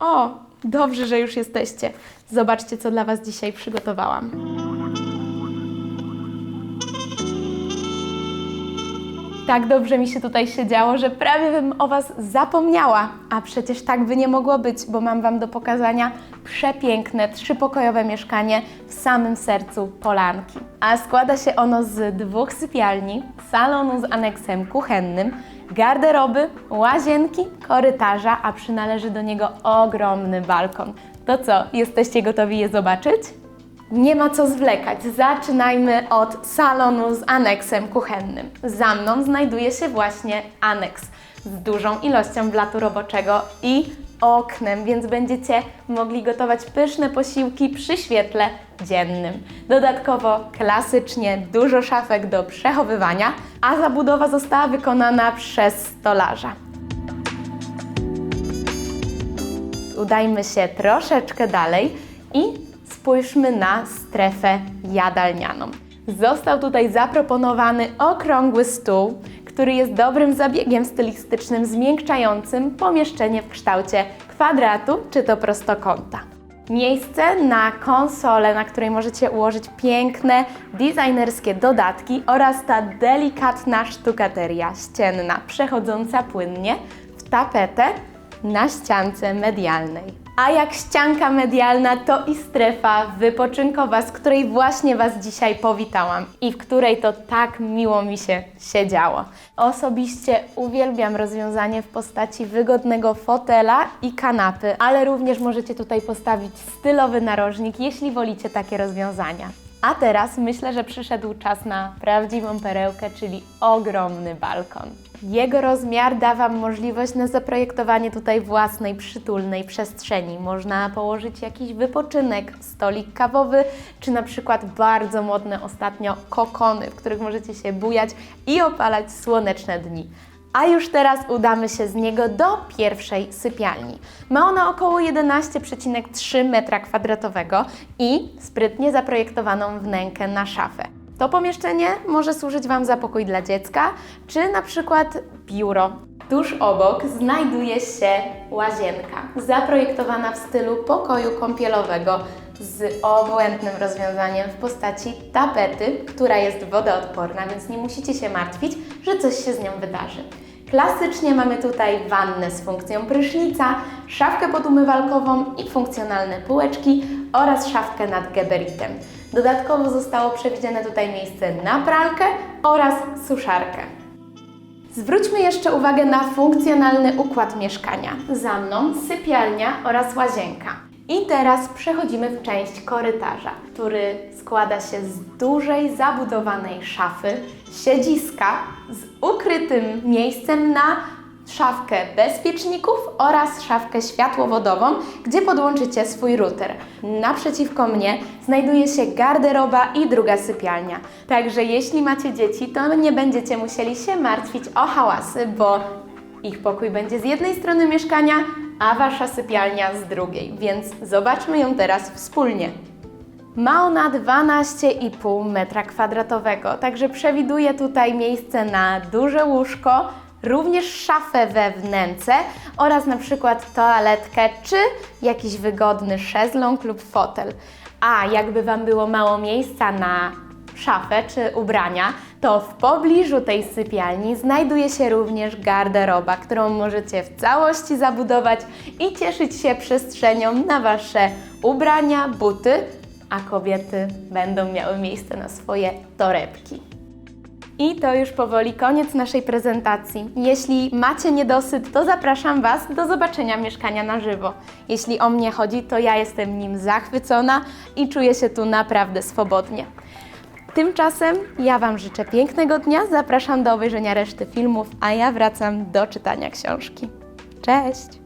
O, dobrze, że już jesteście. Zobaczcie, co dla Was dzisiaj przygotowałam. Tak dobrze mi się tutaj siedziało, że prawie bym o Was zapomniała. A przecież tak by nie mogło być, bo mam Wam do pokazania przepiękne, trzypokojowe mieszkanie w samym sercu Polanki. A składa się ono z dwóch sypialni, salonu z aneksem kuchennym, garderoby, łazienki, korytarza, a przynależy do niego ogromny balkon. To co, jesteście gotowi je zobaczyć? Nie ma co zwlekać. Zaczynajmy od salonu z aneksem kuchennym. Za mną znajduje się właśnie aneks z dużą ilością blatu roboczego i oknem, więc będziecie mogli gotować pyszne posiłki przy świetle dziennym. Dodatkowo klasycznie dużo szafek do przechowywania, a zabudowa została wykonana przez stolarza. udajmy się troszeczkę dalej i spójrzmy na strefę jadalnianą. Został tutaj zaproponowany okrągły stół, który jest dobrym zabiegiem stylistycznym zmiękczającym pomieszczenie w kształcie kwadratu czy to prostokąta. Miejsce na konsolę, na której możecie ułożyć piękne, designerskie dodatki oraz ta delikatna sztukateria ścienna, przechodząca płynnie w tapetę na ściance medialnej. A jak ścianka medialna, to i strefa wypoczynkowa, z której właśnie Was dzisiaj powitałam i w której to tak miło mi się siedziało. Osobiście uwielbiam rozwiązanie w postaci wygodnego fotela i kanapy, ale również możecie tutaj postawić stylowy narożnik, jeśli wolicie takie rozwiązania. A teraz myślę, że przyszedł czas na prawdziwą perełkę, czyli ogromny balkon. Jego rozmiar da Wam możliwość na zaprojektowanie tutaj własnej przytulnej przestrzeni. Można położyć jakiś wypoczynek, stolik kawowy, czy na przykład bardzo modne ostatnio kokony, w których możecie się bujać i opalać słoneczne dni. A już teraz udamy się z niego do pierwszej sypialni. Ma ona około 11,3 m2 i sprytnie zaprojektowaną wnękę na szafę. To pomieszczenie może służyć Wam za pokój dla dziecka, czy na przykład biuro. Tuż obok znajduje się łazienka, zaprojektowana w stylu pokoju kąpielowego z obłędnym rozwiązaniem w postaci tapety, która jest wodoodporna, więc nie musicie się martwić, że coś się z nią wydarzy. Klasycznie mamy tutaj wannę z funkcją prysznica, szafkę podumywalkową i funkcjonalne półeczki oraz szafkę nad geberitem. Dodatkowo zostało przewidziane tutaj miejsce na pralkę oraz suszarkę. Zwróćmy jeszcze uwagę na funkcjonalny układ mieszkania. Za mną sypialnia oraz łazienka. I teraz przechodzimy w część korytarza, który składa się z dużej, zabudowanej szafy, siedziska z ukrytym miejscem na szafkę bezpieczników oraz szafkę światłowodową, gdzie podłączycie swój router. Naprzeciwko mnie znajduje się garderoba i druga sypialnia. Także jeśli macie dzieci, to nie będziecie musieli się martwić o hałasy, bo ich pokój będzie z jednej strony mieszkania, a wasza sypialnia z drugiej, więc zobaczmy ją teraz wspólnie. Ma ona 12,5 metra kwadratowego, także przewiduje tutaj miejsce na duże łóżko, również szafę we wnęce oraz na przykład toaletkę czy jakiś wygodny szezlong lub fotel. A jakby Wam było mało miejsca na szafę czy ubrania, to w pobliżu tej sypialni znajduje się również garderoba, którą możecie w całości zabudować i cieszyć się przestrzenią na Wasze ubrania, buty, a kobiety będą miały miejsce na swoje torebki. I to już powoli koniec naszej prezentacji. Jeśli macie niedosyt, to zapraszam Was do zobaczenia mieszkania na żywo. Jeśli o mnie chodzi, to ja jestem nim zachwycona i czuję się tu naprawdę swobodnie. Tymczasem ja Wam życzę pięknego dnia, zapraszam do obejrzenia reszty filmów, a ja wracam do czytania książki. Cześć!